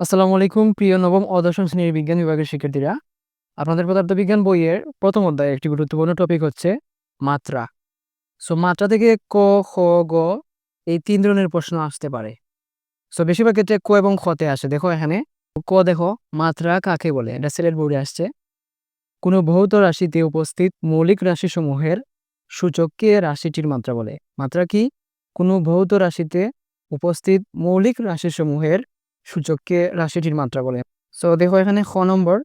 আসসালামু আলাইকুম, প্রিয় নবম ও দশম শ্রেণির বিজ্ঞান বিভাগের শিক্ষার্থীরা। আপনাদের পদার্থবিজ্ঞান বইয়ের প্রথম অধ্যায়ে একটি গুরুত্বপূর্ণ টপিক হচ্ছে মাত্রা। সো মাত্রা থেকে ক, খ, গ এই তিন ধরনের প্রশ্ন আসতে পারে। সো বেশিরভাগ ক্ষেত্রে ক এবং খতে আসে। দেখো এখানে, ক দেখো, মাত্রা কাকে বলে? এটা সিলেট বোর্ডে আসছে। কোনো ভৌত রাশিতে উপস্থিত মৌলিক রাশিসমূহের সূচককে রাশিটির মাত্রা বলে। মাত্রা কি? কোনো ভৌত রাশিতে উপস্থিত মৌলিক রাশিসমূহের সূচককে রাশিটির মাত্রা বলে। সো দেখো এখানে খ নম্বর,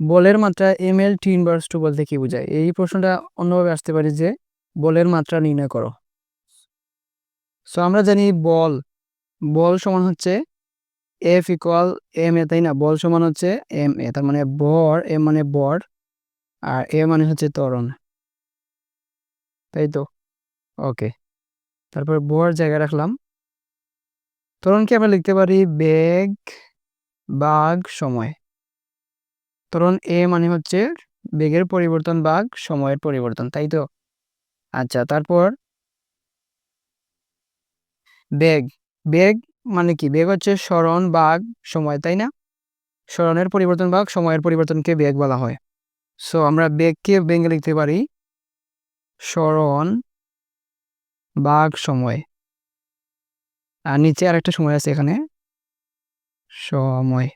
বলের মাত্রা M L T inverse two বলতে কি বোঝায়? এই প্রশ্নটা অন্যভাবে আসতে পারে যে, বলের মাত্রা নির্ণয় করো। সো আমরা জানি বল বল সমান হচ্ছে এফ ইকুয়াল এম এ তাই না? বল সমান হচ্ছে এম এ তার মানে বর এম মানে বর, আর এ মানে হচ্ছে তরণ তাই তো? ওকে তারপর বর জায়গায় রাখলাম। ত্বরণকে আমরা লিখতে পারি বেগ বাঘ সময়? ত্বরণ এ মানে হচ্ছে বেগের পরিবর্তন বাঘ সময়ের পরিবর্তন, তাই তো? আচ্ছা তারপর? বেগ বেগ মানে কি? বেগ হচ্ছে স্মরণ বাঘ সময়, তাই না? স্মরণের পরিবর্তন বাঘ সময়ের পরিবর্তনকে বেগ বলা হয়। সো আমরা বেগকে বেগে লিখতে পারি স্মরণ বাঘ সময়। আর নিচে আরেকটা সময় আছে এখানে। সময়।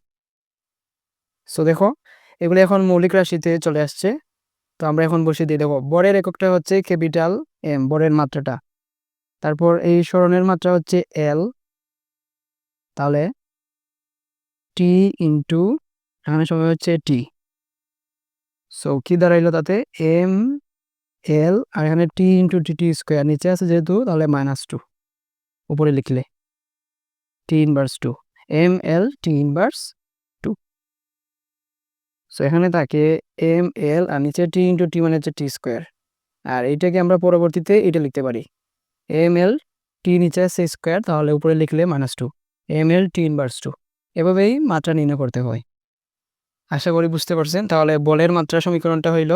সো দেখো, এগুলো এখন মৌলিক রাশিতে চলে আসছে। তো আমরা এখন বসে দিয়ে দেখো বরের এককটা হচ্ছে ক্যাপিটাল এম বরের মাত্রাটা। তারপর এই স্মরণের মাত্রা হচ্ছে এল তাহলে টি ইন্টু এখানে সময় হচ্ছে টি সো কি দাঁড়াইলো তাতে? এম এল আর এখানে টি ইন্টু টি টি স্কোয়ার নিচে আছে যেহেতু, তাহলে মাইনাস টু উপরে লিখলে। M L T inverse two. So এখানে থাকে এম এল আর নিচে টি ইন্টু টি মানে হচ্ছে টি স্কোয়ার। আর এইটাকে আমরা পরবর্তীতে এটা লিখতে পারি। এম এল টি নিচে আছে স্কোয়ার, তাহলে উপরে লিখলে minus two M L T inverse two. এভাবেই মাত্রা নির্ণয় করতে হয়। আশা করি বুঝতে পারছেন। তাহলে বলের মাত্রা সমীকরণটা হইল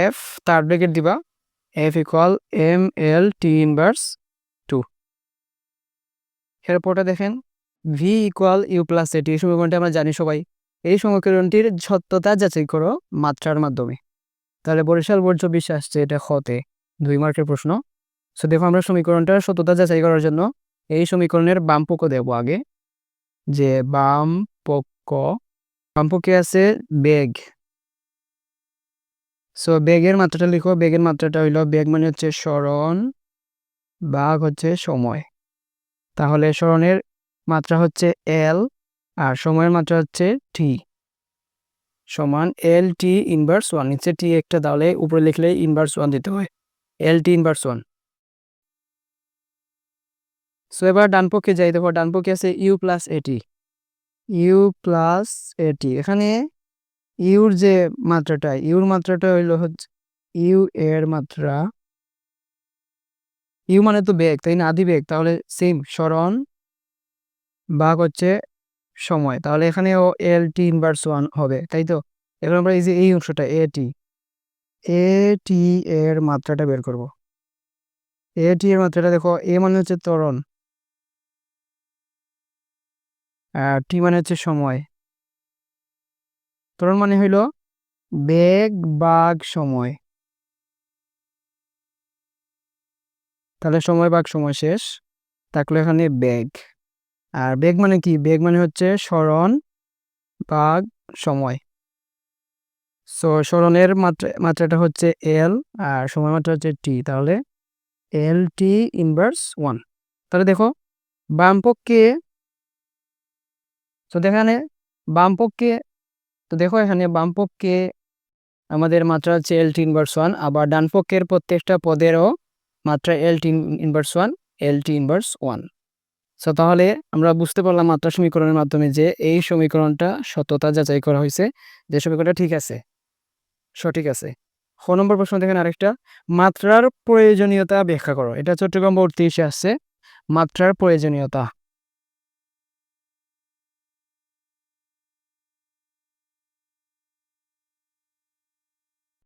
এফ তার ব্রেকেট দিবা। F equal M L T inverse এরপরটা দেখেন ভি ইকুয়াল ইউ প্লাস এটি এই সমীকরণটি আমরা জানি সবাই। এই সমীকরণটির সত্যতা যাচাই করো মাত্রার মাধ্যমে। তাহলে বরিশাল বর্জ্য বিশ্বাস আসছে এটা হতে, দুই মার্কের প্রশ্ন। সো দেখো আমরা সমীকরণটার সত্যতা যাচাই করার জন্য এই সমীকরণের বাম পক্ষ দেব আগে। যে বাম পক্ষ, বাম পক্ষে আছে বেগ। সো বেগের মাত্রাটা লিখো, বেগের মাত্রাটা হইল বেগ মানে হচ্ছে স্মরণ, বাঘ হচ্ছে সময়। তাহলে স্মরণের মাত্রা হচ্ছে এল আর সময়ের মাত্রা হচ্ছে টি সমান এল টি ইনভার্স ওয়ান নিচে টি একটা তাহলে উপরে লিখলে ইনভার্স ওয়ান দিতে হয়। L T inverse one so এবার ডান পক্ষে যাই। দেখো, ডান পক্ষে আছে U plus at U plus at এখানে ইউর যে মাত্রাটা ইউর মাত্রাটা হইল হচ্ছে ইউ এর মাত্রা ইউ মানে তো বেগ, তাই না? আদি বেগ, তাহলে সেম স্মরণ বাঘ হচ্ছে সময়। তাহলে এখানেও এল টি ইনভার্স ওয়ান হবে, তাই তো? এখন আমরা এই যে এই অংশটা এ টি এ টি এর মাত্রাটা বের করব। এ টি এর মাত্রাটা দেখো এ মানে হচ্ছে ত্বরণ, আর টি মানে হচ্ছে সময়। ত্বরণ মানে হইল বেগ, বাঘ, সময়। তাহলে সময় বাঘ সময় শেষ। থাকল এখানে বেগ। আর বেগ মানে কি? বেগ মানে হচ্ছে স্মরণ, বাঘ, সময়। সো স্মরণের মাত্রা, মাত্রাটা হচ্ছে এল আর সময় মাত্রা হচ্ছে টি তাহলে এল টি ইনভার্স ওয়ান তাহলে দেখো বামপক্ষে তো এখানে বাম পক্ষে, তো দেখো এখানে বামপক্ষে আমাদের মাত্রা হচ্ছে এল টি ইনভার্স ওয়ান আবার ডানপক্ষের প্রত্যেকটা পদেরও মাত্রা L T inverse one L T inverse one so তাহলে আমরা বুঝতে পারলাম মাত্রা সমীকরণের মাধ্যমে যে এই সমীকরণটা সত্যতা যাচাই করা হয়েছে, যে সমীকরণটা ঠিক আছে, সঠিক আছে। খ নম্বর প্রশ্ন দেখেন আরেকটা। মাত্রার প্রয়োজনীয়তা ব্যাখ্যা করো। এটা চট্টগ্রাম বোর্ড তেইশে আসছে। মাত্রার প্রয়োজনীয়তা।